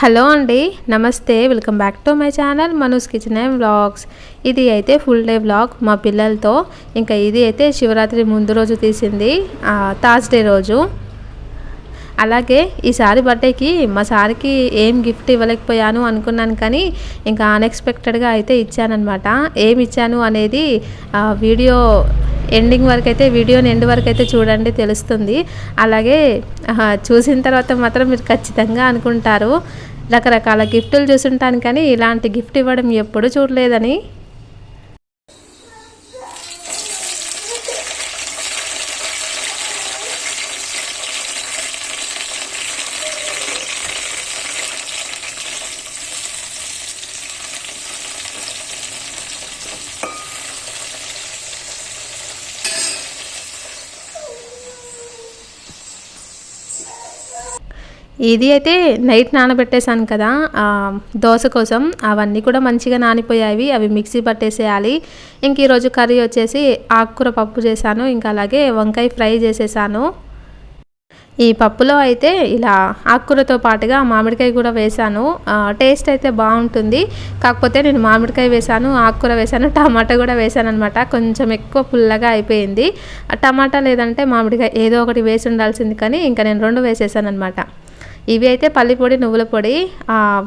Hello అండి నమస్తే. Welcome back to my channel Manu's kitchen and vlogs. ఇది అయితే ఫుల్ డే వ్లాగ్ మా పిల్లలతో. ఇంకా ఇది అయితే శివరాత్రి ముందు రోజు తీసింది థర్స్డే రోజు. అలాగే ఈసారి బర్త్డేకి మా సార్కి ఏం గిఫ్ట్ ఇవ్వలేకపోయాను అనుకున్నాను కానీ ఇంకా అన్ఎక్స్పెక్టెడ్గా అయితే ఇచ్చానమాట ఏమి ఇచ్చాను అనేది వీడియో ఎండింగ్ వరకు అయితే వీడియోని ఎండ్ వరకు అయితే చూడండి తెలుస్తుంది. అలాగే చూసిన తర్వాత మాత్రం మీరు ఖచ్చితంగా అనుకుంటారు. రకరకాల గిఫ్టులు చూసుంటాను కానీ ఇలాంటి గిఫ్ట్ ఇవ్వడం ఎప్పుడూ చూడలేదని. ఇది అయితే నైట్ నానబెట్టేశాను కదా దోశ కోసం. అవన్నీ కూడా మంచిగా నానిపోయాయి. అవి మిక్సీ పట్టేసేయాలి. ఇంక ఈరోజు కర్రీ వచ్చేసి ఆకుకూర పప్పు చేశాను. ఇంకా అలాగే వంకాయ ఫ్రై చేసేసాను. ఈ పప్పులో అయితే ఇలా ఆకుకూరతో పాటుగా మామిడికాయ కూడా వేశాను. టేస్ట్ అయితే బాగుంటుంది. కాకపోతే నేను మామిడికాయ వేశాను ఆకుకూర వేశాను టమాటా కూడా వేశాను అనమాట కొంచెం ఎక్కువ పుల్లగా అయిపోయింది. టమాటా లేదంటే మామిడికాయ ఏదో ఒకటి వేసి ఉండాల్సింది కానీ ఇంకా నేను రెండు వేసేసాను అనమాట ఇవి అయితే పల్లి పొడి నువ్వుల పొడి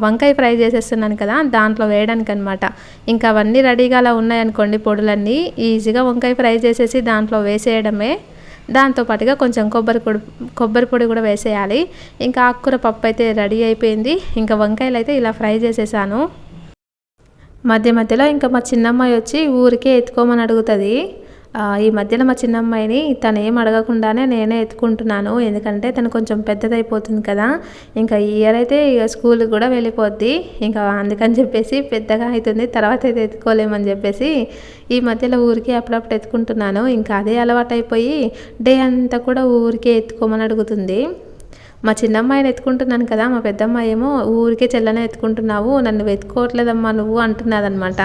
వంకాయ ఫ్రై చేసేస్తున్నాను కదా దాంట్లో వేయడానికి అనమాట ఇంకా అవన్నీ రెడీగా అలా ఉన్నాయనుకోండి పొడులన్నీ ఈజీగా వంకాయ ఫ్రై చేసేసి దాంట్లో వేసేయడమే. దాంతో పాటుగా కొంచెం కొబ్బరి పొడి కొబ్బరి పొడి కూడా వేసేయాలి. ఇంకా ఆకుకూర పప్పు అయితే రెడీ అయిపోయింది. ఇంకా వంకాయలు అయితే ఇలా ఫ్రై చేసేసాను. మధ్య మధ్యలో ఇంకా మా చిన్నమ్మాయి వచ్చి ఊరికే ఎత్తుకోమని అడుగుతుంది. ఈ మధ్యలో మా చిన్నమ్మాయిని తను ఏం అడగకుండానే నేనే ఎత్తుకుంటున్నాను. ఎందుకంటే తను కొంచెం పెద్దదైపోతుంది కదా. ఇంకా ఈ ఇయర్ అయితే ఇక స్కూల్కి కూడా వెళ్ళిపోద్ది. ఇంకా అందుకని చెప్పేసి పెద్దగా అవుతుంది. తర్వాత అయితే ఎత్తుకోలేమని చెప్పేసి ఈ మధ్యలో ఊరికే అప్పుడప్పుడు ఎత్తుకుంటున్నాను. ఇంకా అదే అలవాటు అయిపోయి డే అంతా కూడా ఊరికే ఎత్తుకోమని అడుగుతుంది. మా చిన్నమ్మాయిని ఎత్తుకుంటున్నాను కదా. మా పెద్దమ్మాయి ఏమో ఊరికే చెల్లనే ఎత్తుకుంటున్నావు. నన్ను ఎత్తుకోవట్లేదమ్మా నువ్వు అంటున్నదనమాట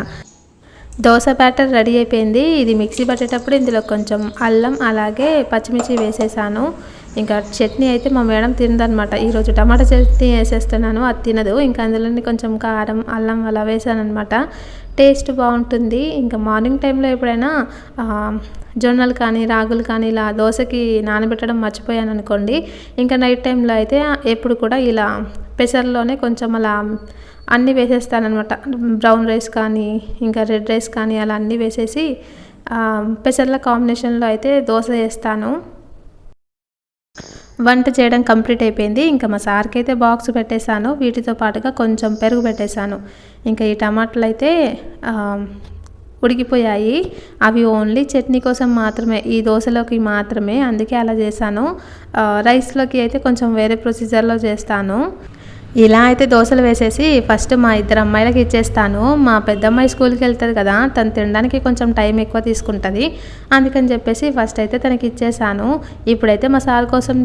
దోశ బ్యాటర్ రెడీ అయిపోయింది. ఇది మిక్సీ పట్టేటప్పుడు ఇందులో కొంచెం అల్లం అలాగే పచ్చిమిర్చి వేసేసాను. ఇంకా చట్నీ అయితే మా మేడం తినదనమాట ఈరోజు టమాటా చట్నీ వేసేస్తున్నాను. అది తినదు. ఇంకా అందులోనే కొంచెం కారం అల్లం అలా వేసాను అనమాట టేస్ట్ బాగుంటుంది. ఇంకా మార్నింగ్ టైంలో ఎప్పుడైనా జొన్నలు కానీ రాగులు కానీ ఇలా దోశకి నానబెట్టడం మర్చిపోయాను అనుకోండి. ఇంకా నైట్ టైంలో అయితే ఎప్పుడు కూడా ఇలా పెసర్లోనే కొంచెం అలా అన్నీ వేసేస్తానమాట బ్రౌన్ రైస్ కానీ ఇంకా రెడ్ రైస్ కానీ అలా అన్నీ వేసేసి పెసర్ల కాంబినేషన్లో అయితే దోశ వేస్తాను. వంట చేయడం కంప్లీట్ అయిపోయింది. ఇంకా మా సార్కి అయితే బాక్స్ పెట్టేశాను. వీటితో పాటుగా కొంచెం పెరుగు పెట్టేశాను. ఇంకా ఈ టమాటాలు అయితే ఉడికిపోయాయి. అవి ఓన్లీ చట్నీ కోసం మాత్రమే ఈ దోశలోకి మాత్రమే. అందుకే అలా చేశాను. రైస్లోకి అయితే కొంచెం వేరే ప్రొసీజర్లో చేస్తాను. ఇలా అయితే దోశలు వేసేసి ఫస్ట్ మా ఇద్దరు అమ్మాయిలకి ఇచ్చేస్తాను. మా పెద్దమ్మాయి స్కూల్కి వెళ్తుంది కదా తను తినడానికి కొంచెం టైం ఎక్కువ తీసుకుంటుంది. అందుకని చెప్పేసి ఫస్ట్ అయితే తనకి ఇచ్చేసాను. ఇప్పుడైతే మా సార్ కోసం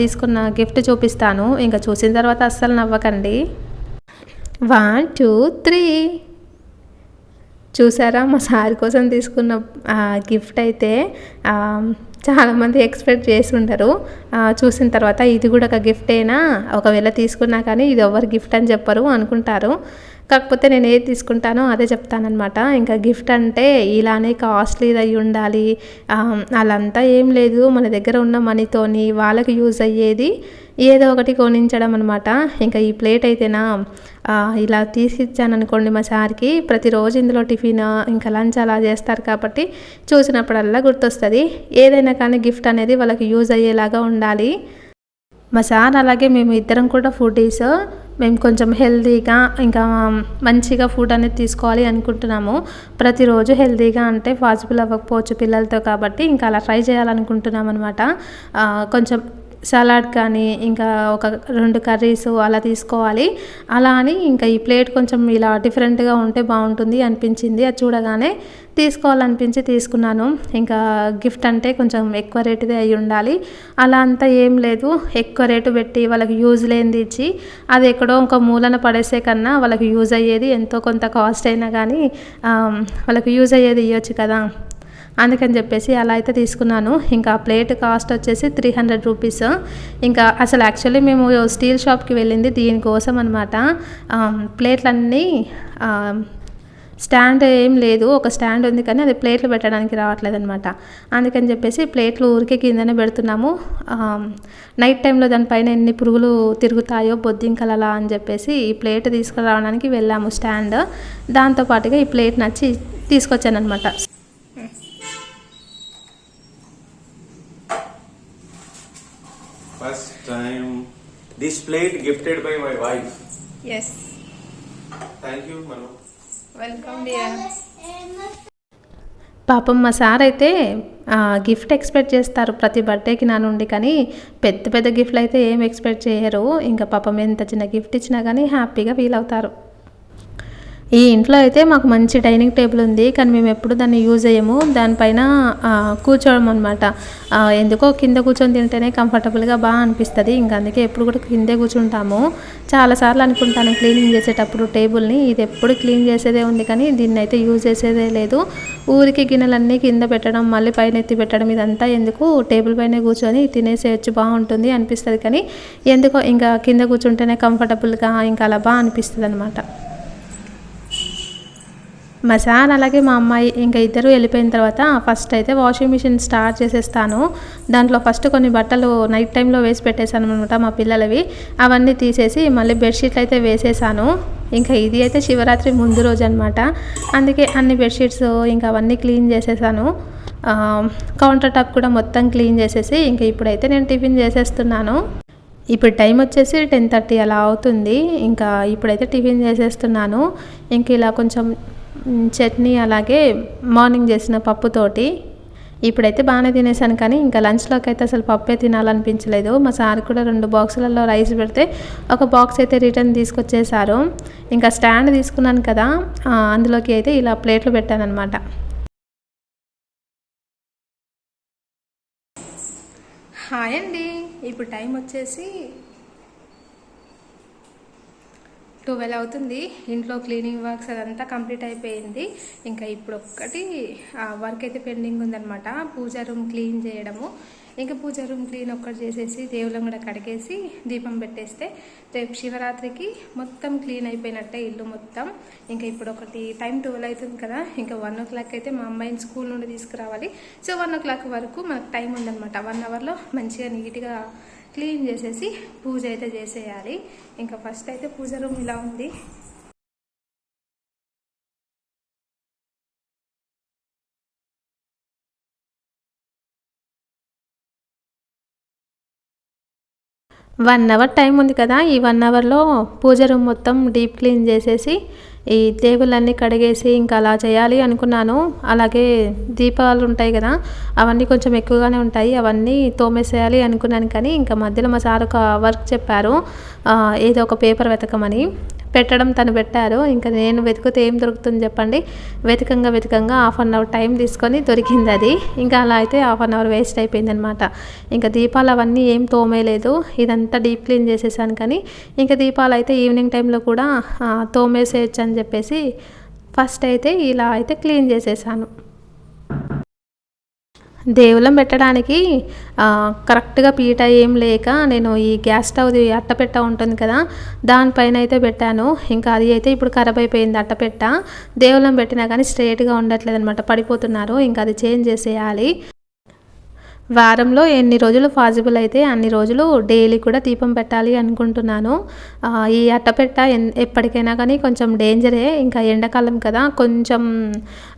తీసుకున్న గిఫ్ట్ చూపిస్తాను. ఇంకా చూసిన తర్వాత అస్సలు నవ్వకండి. One two three. చూసారా మా సార్ కోసం తీసుకున్న గిఫ్ట్ అయితే చాలామంది ఎక్స్పెక్ట్ చేసి ఉండరు. చూసిన తర్వాత ఇది కూడా ఒక గిఫ్టేనా? ఒకవేళ తీసుకున్నా కానీ ఇది ఎవరు గిఫ్ట్ అని చెప్పరు అనుకుంటారు. కాకపోతే నేను ఏది తీసుకుంటానో అదే చెప్తానమాట ఇంకా గిఫ్ట్ అంటే ఇలానే కాస్ట్లీది అయి ఉండాలి. ఆ, అలంతా ఏం లేదు. మన దగ్గర ఉన్న మనీతోని వాళ్ళకి యూజ్ అయ్యేది ఏదో ఒకటి కొనించడం అనమాట ఇంకా ఈ ప్లేట్ అయితేనా? ఇలా తీసి ఇచ్చాను అనుకోండి మా సార్కి. ప్రతిరోజు ఇందులో టిఫిన్ ఇంకా లంచ్ అలా చేస్తారు కాబట్టి చూసినప్పుడల్లా గుర్తొస్తుంది. ఏదైనా కానీ గిఫ్ట్ అనేది వాళ్ళకి యూజ్ అయ్యేలాగా ఉండాలి. మా సార్ అలాగే మేము ఇద్దరం కూడా ఫుడీస్ మేము కొంచెం హెల్తీగా ఇంకా మంచిగా ఫుడ్ అనేది తీసుకోవాలి అనుకుంటున్నాము. ప్రతిరోజు హెల్తీగా అంటే పాసిబుల్ అవ్వకపోవచ్చు పిల్లలతో కాబట్టి ఇంకా అలా ట్రై చేయాలనుకుంటున్నాం అనమాట కొంచెం సలాడ్ కానీ ఇంకా ఒక రెండు కర్రీస్ అలా తీసుకోవాలి. అలా అని ఇంకా ఈ ప్లేట్ కొంచెం ఇలా డిఫరెంట్గా ఉంటే బాగుంటుంది అనిపించింది. అది చూడగానే తీసుకోవాలనిపించి తీసుకున్నాను. ఇంకా గిఫ్ట్ అంటే కొంచెం ఎక్కువ రేటుదే అయి ఉండాలి. అలా అంతా ఏం లేదు. ఎక్కువ రేటు పెట్టి వాళ్ళకి యూజ్ లేనిది ఇచ్చి అది ఎక్కడో ఒక మూలన పడేసే కన్నా వాళ్ళకి యూజ్ అయ్యేది ఎంతో కొంత కాస్ట్ అయినా కానీ వాళ్ళకి యూజ్ అయ్యేది ఇవ్వచ్చు కదా. అందుకని చెప్పేసి అలా అయితే తీసుకున్నాను. ఇంకా ప్లేట్ కాస్ట్ వచ్చేసి త్రీ హండ్రెడ్ రూపీస్ ఇంకా అసలు యాక్చువల్లీ మేము స్టీల్ షాప్కి వెళ్ళింది దీనికోసం అనమాట ప్లేట్లన్నీ స్టాండ్ ఏం లేదు. ఒక స్టాండ్ ఉంది కానీ అది ప్లేట్లు పెట్టడానికి రావట్లేదు అనమాట అందుకని చెప్పేసి ప్లేట్లు ఊరికే కిందనే పెడుతున్నాము. నైట్ టైంలో దానిపైన ఎన్ని పురుగులు తిరుగుతాయో బొద్దింకలలా అని చెప్పేసి ఈ ప్లేట్ తీసుకురావడానికి వెళ్ళాము స్టాండ్. దాంతోపాటుగా ఈ ప్లేట్ నచ్చి తీసుకొచ్చాను అనమాట time. This plate gifted by my wife. Yes Thank you, Manu. Welcome పాపం మా సార్ అయితే ఆ, గిఫ్ట్ ఎక్స్పెక్ట్ చేస్తారు ప్రతి బర్త్డేకి నా నుండి కానీ పెద్ద పెద్ద గిఫ్ట్లు అయితే ఏం ఎక్స్పెక్ట్ చేయరు. ఇంకా పాపం ఎంత చిన్న గిఫ్ట్ ఇచ్చినా కానీ హ్యాపీగా ఫీల్ అవుతారు. ఈ ఇంట్లో అయితే మాకు మంచి డైనింగ్ టేబుల్ ఉంది కానీ మేము ఎప్పుడు దాన్ని యూజ్ చేయము దానిపైన కూర్చోవడం అనమాట ఎందుకో కింద కూర్చొని తింటేనే కంఫర్టబుల్గా బాగా అనిపిస్తుంది. ఇంకా అందుకే ఎప్పుడు కూడా కిందే కూర్చుంటాము. చాలాసార్లు అనుకుంటాను క్లీనింగ్ చేసేటప్పుడు టేబుల్ని. ఇది ఎప్పుడు క్లీన్ చేసేదే ఉంది కానీ దీన్ని అయితే యూజ్ చేసేదే లేదు. ఊరికి గిన్నెలన్నీ కింద పెట్టడం మళ్ళీ పైన ఎత్తి పెట్టడం ఇదంతా ఎందుకు? టేబుల్ పైన కూర్చొని తినేసేయచ్చు బాగుంటుంది అనిపిస్తుంది. కానీ ఎందుకో ఇంకా కింద కూర్చుంటేనే కంఫర్టబుల్గా ఇంకా అలా బాగా అనిపిస్తుంది అనమాట మా సార్ అలాగే మా అమ్మాయి ఇంకా ఇద్దరు వెళ్ళిపోయిన తర్వాత ఫస్ట్ అయితే వాషింగ్ మిషన్ స్టార్ట్ చేసేస్తాను. దాంట్లో ఫస్ట్ కొన్ని బట్టలు నైట్ టైంలో వేసి పెట్టేశాను అనమాట మా పిల్లలవి. అవన్నీ తీసేసి మళ్ళీ బెడ్షీట్లు అయితే వేసేసాను. ఇంకా ఇది అయితే శివరాత్రి ముందు రోజు అనమాట అందుకే అన్ని బెడ్షీట్స్ ఇంకా అవన్నీ క్లీన్ చేసేసాను. కౌంటర్ టాప్ కూడా మొత్తం క్లీన్ చేసేసి ఇంకా ఇప్పుడైతే నేను టిఫిన్ చేసేస్తున్నాను. ఇప్పుడు టైం వచ్చేసి టెన్ థర్టీ అలా అవుతుంది. ఇంకా ఇప్పుడైతే టిఫిన్ చేసేస్తున్నాను. ఇంక ఇలా కొంచెం చట్నీ అలాగే మార్నింగ్ చేసిన పప్పుతోటి ఇప్పుడైతే బాగానే తినేసాను కానీ ఇంకా లంచ్లోకి అయితే అసలు పప్పే తినాలనిపించలేదు. మా సార్ కూడా రెండు బాక్సులలో రైస్ పెడితే ఒక బాక్స్ అయితే రిటర్న్ తీసుకొచ్చేసారు ఇంకా స్టాండ్ తీసుకున్నాను కదా అందులోకి అయితే ఇలా ప్లేట్లు పెట్టాను అనమాట హాయ్ అండి. ఇప్పుడు టైం వచ్చేసి ట్వెల్వ్ అవుతుంది. ఇంట్లో క్లీనింగ్ వర్క్స్ అదంతా కంప్లీట్ అయిపోయింది. ఇంకా ఇప్పుడు ఒక్కటి వర్క్ అయితే పెండింగ్ ఉందనమాట పూజా రూమ్ క్లీన్ చేయడము. ఇంకా పూజా రూమ్ క్లీన్ ఒక్కటి చేసేసి దేవుళ్ళం కూడా కడిగేసి దీపం పెట్టేస్తే రేపు శివరాత్రికి మొత్తం క్లీన్ అయిపోయినట్టే ఇల్లు మొత్తం. ఇంకా ఇప్పుడు ఒకటి టైం ట్వెల్వ్ అవుతుంది కదా. ఇంకా వన్ ఓ క్లాక్ అయితే మా అమ్మాయిని స్కూల్ నుండి తీసుకురావాలి. సో వన్ ఓ క్లాక్ వరకు మనకు టైం ఉందనమాట వన్ అవర్లో మంచిగా నీట్గా క్లీన్ చేసేసి పూజ అయితే చేసేయాలి. ఇంకా ఫస్ట్ అయితే పూజ రూమ్ ఇలా ఉంది. వన్ అవర్ టైం ఉంది కదా ఈ వన్ అవర్లో పూజ రూమ్ మొత్తం డీప్ క్లీన్ చేసేసి ఈ టేబుల్లన్నీ కడిగేసి ఇంకా అలా చేయాలి అనుకున్నాను. అలాగే దీపాలు ఉంటాయి కదా అవన్నీ కొంచెం ఎక్కువగానే ఉంటాయి అవన్నీ తోమేసేయాలి అనుకున్నాను కానీ ఇంకా మధ్యలో మా సార్ ఒక వర్క్ చెప్పారు. ఏదో ఒక పేపర్ వెతకమని. పెట్టడం తను పెట్టారు. ఇంకా నేను వెతికితే ఏం దొరుకుతుంది చెప్పండి. వెతకంగా వెతకంగా హాఫ్ అన్ అవర్ టైం తీసుకొని దొరికింది అది. ఇంకా అలా అయితే హాఫ్ అన్ అవర్ వేస్ట్ అయిపోయింది అనమాట ఇంకా దీపాలు అవన్నీ ఏం తోమేయలేదు ఇదంతా డీప్ క్లీన్ చేసేసాను కానీ ఇంకా దీపాలు అయితే ఈవినింగ్ టైంలో కూడా తోమేసేయచ్చు అని చెప్పేసి ఫస్ట్ అయితే ఇలా అయితే క్లీన్ చేసేసాను. దేవులం పెట్టడానికి కరెక్ట్గా పీట ఏం లేక నేను ఈ గ్యాస్ స్టవ్ది అట్టపెట్ట ఉంటుంది కదా దానిపైన అయితే పెట్టాను. ఇంకా అది అయితే ఇప్పుడు ఖరాబ్ అయిపోయింది అట్టపెట్ట దేవులం పెట్టినా కానీ స్ట్రైట్గా ఉండట్లేదు అనమాట పడిపోతున్నారు. ఇంకా అది చేంజ్ చేసేయాలి. వారంలో ఎన్ని రోజులు పాసిబుల్ అయితే అన్ని రోజులు డైలీ కూడా దీపం పెట్టాలి అనుకుంటున్నాను. ఈ అట్టపెట్ట ఎన్- ఎప్పటికైనా కానీ కొంచెం డేంజరే. ఇంకా ఎండాకాలం కదా కొంచెం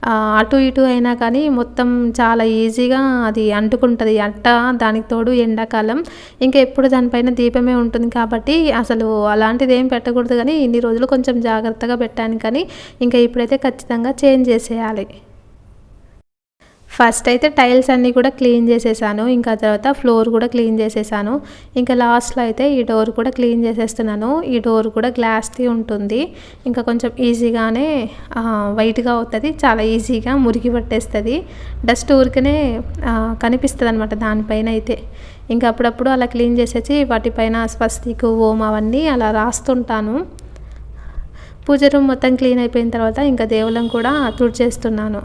అటు ఇటు అయినా కానీ మొత్తం చాలా ఈజీగా అది అంటుకుంటుంది. అట్ట దానికి తోడు ఎండాకాలం. ఇంకా ఎప్పుడు దానిపైన దీపమే ఉంటుంది కాబట్టి అసలు అలాంటిది ఏం పెట్టకూడదు కానీ ఇన్ని రోజులు కొంచెం జాగ్రత్తగా పెట్టాను కానీ ఇంకా ఇప్పుడైతే ఖచ్చితంగా చేంజ్ చేసేయాలి. ఫస్ట్ అయితే టైల్స్ అన్నీ కూడా క్లీన్ చేసేసాను. ఇంకా తర్వాత ఫ్లోర్ కూడా క్లీన్ చేసేసాను. ఇంకా లాస్ట్లో అయితే ఈ డోర్ కూడా క్లీన్ చేసేస్తున్నాను. ఈ డోర్ కూడా గ్లాస్ది ఉంటుంది. ఇంకా కొంచెం ఈజీగానే వైట్గా అవుతుంది. చాలా ఈజీగా మురికి పట్టేస్తుంది. డస్ట్ ఊరికనే కనిపిస్తుంది అనమాట దానిపైన అయితే. ఇంకా అప్పుడప్పుడు అలా క్లీన్ చేసేసి వాటిపైన స్వస్తికు ఓం అవన్నీ అలా రాస్తుంటాను. పూజ రూమ్ మొత్తం క్లీన్ అయిపోయిన తర్వాత ఇంకా దేవులం కూడా తుడిచేస్తున్నాను.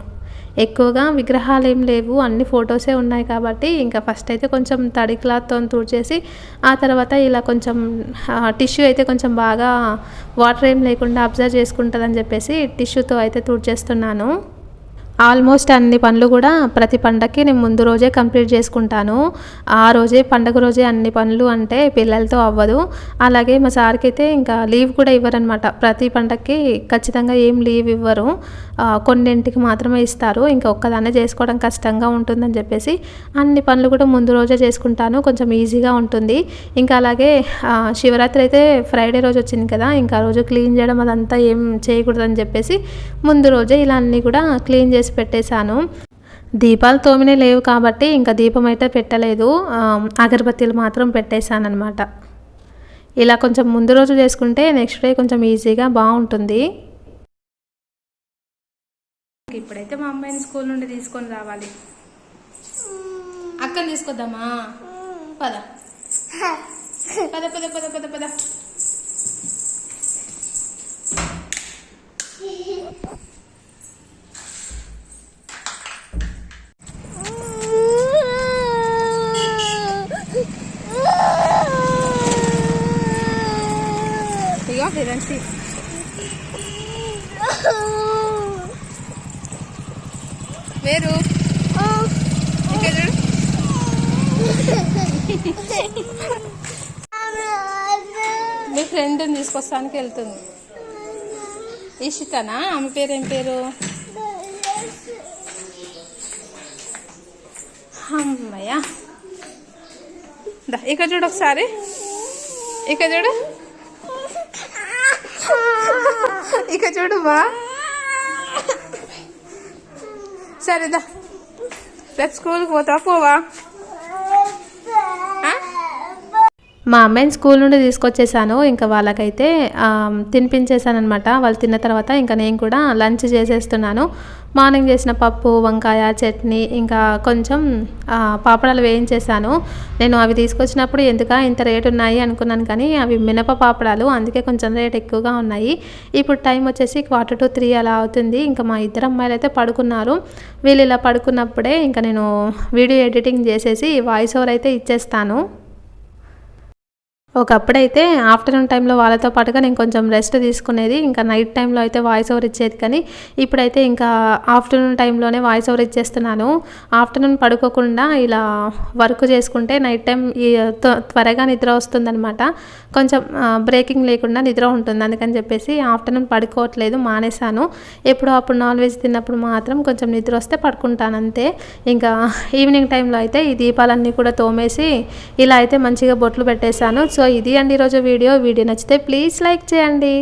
ఎక్కువగా విగ్రహాలు ఏం లేవు అన్ని ఫొటోసే ఉన్నాయి కాబట్టి ఇంకా ఫస్ట్ అయితే కొంచెం తడి క్లాత్తో తుడిచేసి ఆ తర్వాత ఇలా కొంచెం టిష్యూ అయితే కొంచెం బాగా వాటర్ ఏం లేకుండా అబ్జర్వ్ చేసుకుంటుందని చెప్పేసి టిష్యూతో అయితే తుడిచేస్తున్నాను. ఆల్మోస్ట్ అన్ని పనులు కూడా ప్రతి పండగకి నేను ముందు రోజే కంప్లీట్ చేసుకుంటాను. ఆ రోజే పండగ రోజే అన్ని పనులు అంటే పిల్లలతో అవ్వదు. అలాగే మా సార్కి అయితే ఇంకా లీవ్ కూడా ఇవ్వరనమాట ప్రతి పండగకి ఖచ్చితంగా ఏం లీవ్ ఇవ్వరు. కొన్నింటికి మాత్రమే ఇస్తారు. ఇంకా ఒక్కదాన్నే చేసుకోవడం కష్టంగా ఉంటుందని చెప్పేసి అన్ని పనులు కూడా ముందు రోజే చేసుకుంటాను. కొంచెం ఈజీగా ఉంటుంది. ఇంకా అలాగే శివరాత్రి అయితే ఫ్రైడే రోజు వచ్చింది కదా ఇంకా ఆ రోజు క్లీన్ చేయడం అదంతా ఏం చేయకూడదని చెప్పేసి ముందు రోజే ఇలా అన్నీ కూడా క్లీన్ చేసి పెట్టేశాను. దీపాలు తోమినే లేవు కాబట్టి ఇంకా దీపం అయితే పెట్టలేదు. అగరబత్తీలు మాత్రం పెట్టేశానమాట ఇలా కొంచెం ముందు రోజు చేసుకుంటే నెక్స్ట్ డే కొంచెం ఈజీగా బాగుంటుంది. ఇప్పుడైతే మా అమ్మాయిని స్కూల్ నుండి తీసుకొని రావాలి. అక్కని తీసుకొద్దామా? పద. పద పద పద పద పద ఇగో హిరణ్సి వేరు ఇంకా చూడు మీ ఫ్రెండ్ని తీసుకొస్తానికి వెళ్తుంది. ఇషితనా ఆమె పేరు ఏం పేరు? అమ్మయ్య. దా ఇక్కడ చూడు ఒకసారి. ఇక్కడ చూడు. ఇక చూడు బా. సరేదా రేపు స్కూల్కి పోతావా పోవా ఆ? మా అమ్మాయిని స్కూల్ నుండి తీసుకొచ్చేసాను. ఇంకా వాళ్ళకైతే తినిపించేసాను అనమాట వాళ్ళు తిన్న తర్వాత ఇంకా నేను కూడా లంచ్ చేసేస్తున్నాను. మార్నింగ్ చేసిన పప్పు వంకాయ చట్నీ ఇంకా కొంచెం పాపడాలు వేయించేసాను నేను అవి తీసుకొచ్చినప్పుడు ఎందుక ఇంత రేటు ఉన్నాయి అనుకున్నాను కానీ అవి మినప పాపడాలు. అందుకే కొంచెం రేట్ ఎక్కువగా ఉన్నాయి. ఇప్పుడు టైం వచ్చేసి క్వార్టర్ టు త్రీ అలా అవుతుంది. ఇంకా మా ఇద్దరు అమ్మాయిలు అయితే పడుకున్నారు. వీళ్ళు ఇలా పడుకున్నప్పుడే ఇంకా నేను వీడియో ఎడిటింగ్ చేసేసి వాయిస్ ఓవర్ అయితే ఇచ్చేస్తాను. ఒకప్పుడైతే ఆఫ్టర్నూన్ టైంలో వాళ్ళతో పాటుగా నేను కొంచెం రెస్ట్ తీసుకునేది ఇంకా నైట్ టైంలో అయితే వాయిస్ ఓవర్ ఇచ్చేది కానీ ఇప్పుడైతే ఇంకా ఆఫ్టర్నూన్ టైంలోనే వాయిస్ ఓవర్ ఇచ్చేస్తున్నాను. ఆఫ్టర్నూన్ పడుకోకుండా ఇలా వర్క్ చేసుకుంటే నైట్ టైం ఈ త్వ- త్వరగా నిద్ర వస్తుందన్నమాట. కొంచెం బ్రేకింగ్ లేకుండా నిద్ర ఉంటుంది. అందుకని చెప్పేసి ఆఫ్టర్నూన్ పడుకోవట్లేదు మానేశాను. ఎప్పుడో అప్పుడు నాన్ వెజ్ తిన్నప్పుడు మాత్రం కొంచెం నిద్ర వస్తే పడుకుంటాను అంతే. ఇంకా ఈవినింగ్ టైంలో అయితే ఈ దీపాలన్నీ కూడా తోమేసి ఇలా అయితే మంచిగా బొట్లు పెట్టేశాను. సో ఇది అండి ఈరోజు వీడియో. వీడియో నచ్చితే ప్లీజ్ లైక్ చేయండి.